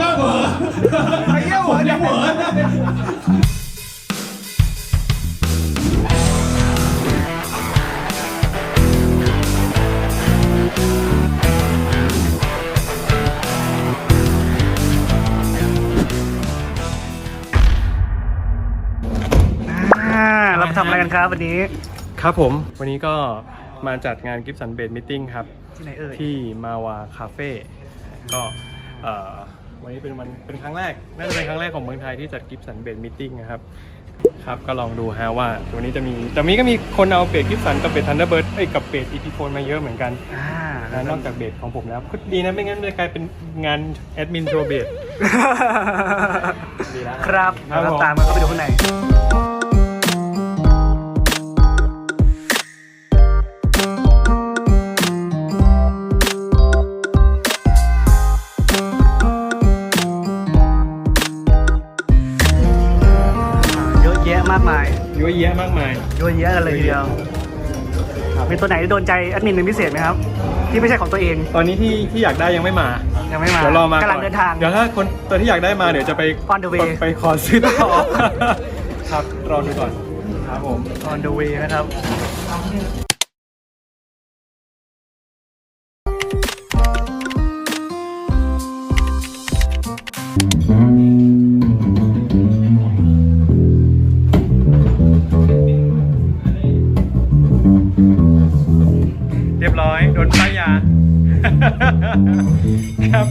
ก็เหวอไอ้เหี้ยเหวอยังเหวออ่าเราทำอะไรกันครับวันนี้ ครับผม วันนี้ก็มาจัดงานกิฟสันเบดมิ g ครับ ที่ไหนเอ่ยที่มาวาคาเฟ่ก็เอ่อ วันนี้เป็นวันเป็นครั้งแรกน่าจะเป็นครั้งแรกของเมืองไทยที่จัดกิฟสันเบดมิ g นะครับครับก็ลองดูฮะว่าวันนี้จะมีแต่วันนี้ก็มีคนเอาเบดกิฟสันกับเบดทันเดอร์เบิร์ดเอ้ยกับเบดอีพีโฟนมาเยอะเหมือนกันอ่านะนอกจากเบดของผมแล้วก็ดีนะไม่งั้นมันจะกลายเป็นงานแอดมินโชว์เบดดีแล้ว ครับครับเราผมตามมันเข้าไปดูข้างในายเยอะแยะมากมายเยอะแยะกันเลยทีเดียวมีตัวไหนที่โดนใจแอดมินเป็นพิเศษไหมครับ ที่ไม่ใช่ของตัวเอง ตอนนี้ที่ที่อยากได้ยังไม่มายังไม่มาเดี๋ยวรอมากำลังเดินทาง เดี๋ยวถ้าคนตัวที่อยากได้มาเดี๋ยวจะไป On the way ไปขอซื้อต่อครับรอดูก่อนครับผม on the way นะครับ ครับ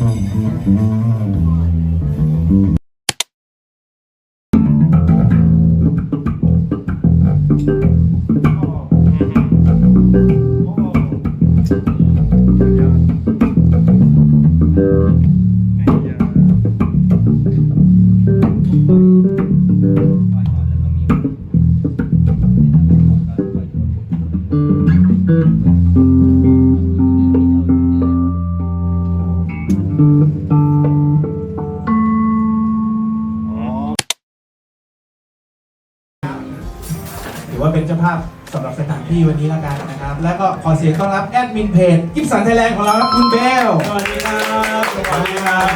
ถือว่าเป็นเจ้าภาพสำหรับสถานที่วันนี้แล้วกันนะครับ แล้วก็ขอเสียงต้อนรับแอดมินเพจกิฟสันไทยแลนด์ของเราครับคุณเบลสวัสดีครับสวัสดีครับ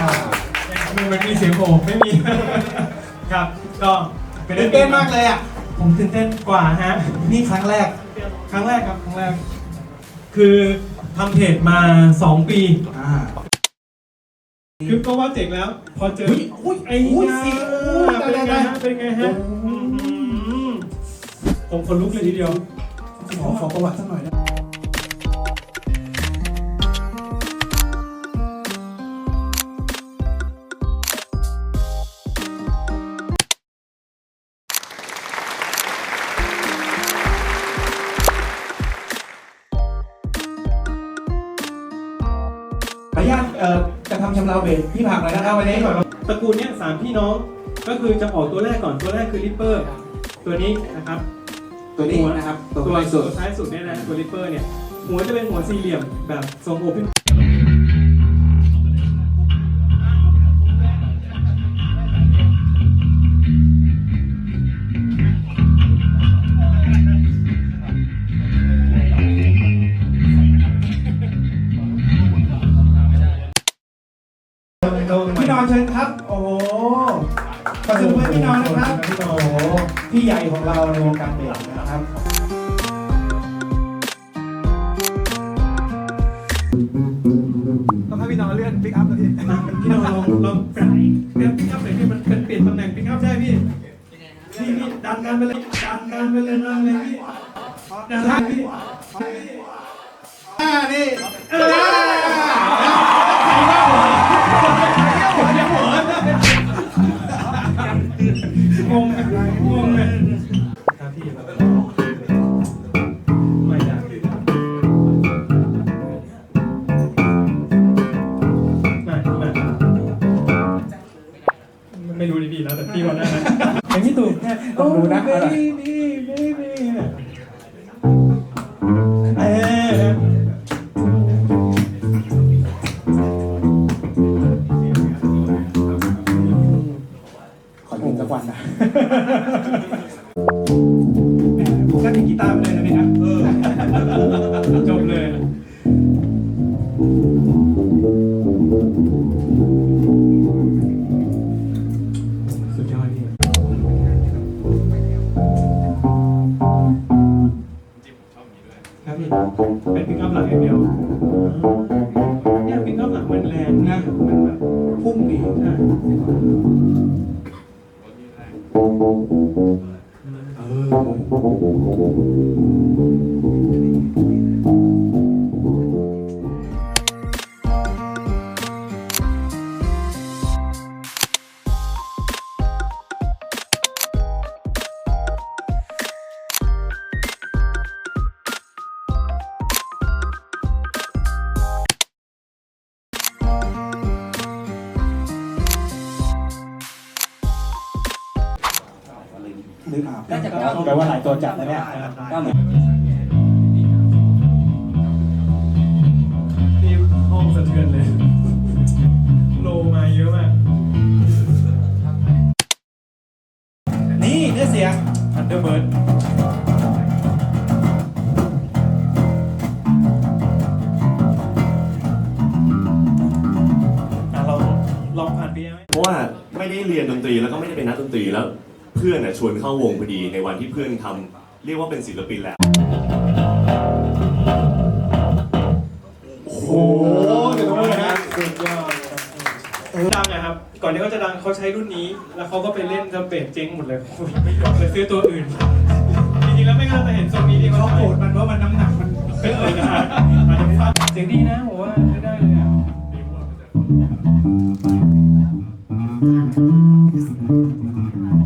มันมีเสียงโอบไม่มีครับก็เป็นตื่นเต้นมากเลยอะผมตื่นเต้นกว่าฮะนี่ครั้งแรก ครั้งแรกครับครั้งแรก คือทำเพจมา 2 ปีอ่าคือก็ว่าเจ๋งแล้ว พอเจออุ้ยอุ้ยไอ้อุ้ยยาสีอุ้ยเป็นได้ไงได้ฮะ ผมคนลุกเลยทีเดียว ขอขอประวัติสักหน่อยนะขออนุญาตเอ่อจะทำชำเราเบสพี่ผักหน่อยนะครับวันนี้ตระกูลเนี้ยสามพี่น้องก็คือจะออกตัวแรกก่อนตัวแรกคือริปเปอร์ ตัวนี้นะครับ ตัวนี้นะครับ ตัวตัวในสุตัดวท้ายสุดเนี่ยนะตัวริปเปอร์เนี่ยหัวจะเป็นหัวสี่เหลี่ยมแบบทรงโอเพนพี่นอนเชิญครับ โอ้โหขอเสียงปรบมือให้พี่น้อนนะครับโอ้โหพี่ใหญ่ของเราในวงการเบสนะครับต้องให้พี่น้อนเลื่อนปิกอัพเลยพี่พี่นอนลองลองเปลี่ยนปิกอัพหน่อยพี่มันเป็นเปลี่ยนตำแหน่งปิกอัพได้พี่พี่พี่ดันกันไปเลยดันกันไปเลยดันเลยพี่ดันเลยพี่อ่านี่ง ตู่แค่ต้องดูนะเบอะไรบี้เบบี้เออขอกินสักวันนะผมก็ติดกีตาร์ไปเลยนะพี่นะเออจบเลยเมันแบบพุ่งดีใช่เออ นึกออกแปลว่าหลายตัวจับแล้วเนี่ย ก็เหมือนนี่ห้องสะเทือนเลย โลมาเยอะมาก นี่ได้เสียงทันเดอร์เบิร์ดอะเราลองผ่านปีไหม เพราะว่าไม่ได้เรียนดนตรีแล้วก็ไม่ได้เป็นนักดนตรีแล้ว เพื่อนน่ะชวนเข้าวงพอดีในวันที่เพื่อนทำเรียกว่าเป็นศิลปินแล้ว โอ้โหเดี๋ยวต้องเลยนะ สุดยอดดังนะครับ ก่อนที่เขาจะดังเขาใช้รุ่นนี้ แล้วเขาก็ไปเล่นจนเปลี่ยนเจ๊งหมดเลยไม่ยอมเลยซื้อตัวอื่น จริงๆแล้วไม่น่าจะเห็นทรงนี้ที่เขาเขาใช้โกรธมันว่ามันน้ำหนักมันเออนะอาจจะฟังเสียงดีนะผมว่าใช้ได้เลยอะอะ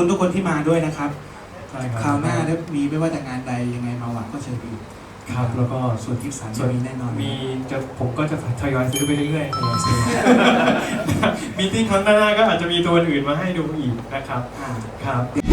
คุณทุกคนที่มาด้วยนะครับใช่ครับคราวหน้าถ้ามีไม่ว่าแต่งานใดยังไงมาหวังก็เชิญอีกครับ แล้วก็ส่วนที่สามส่จะวนมีแน่นอนมีจะผมก็จะทยอยซื้อไปเรื่อยๆทยอยซื้อ มีติ้งครั้งหน้าก็อาจจะมีตัวอื่นมาให้ดูอีกนะครับ อ่า ครับ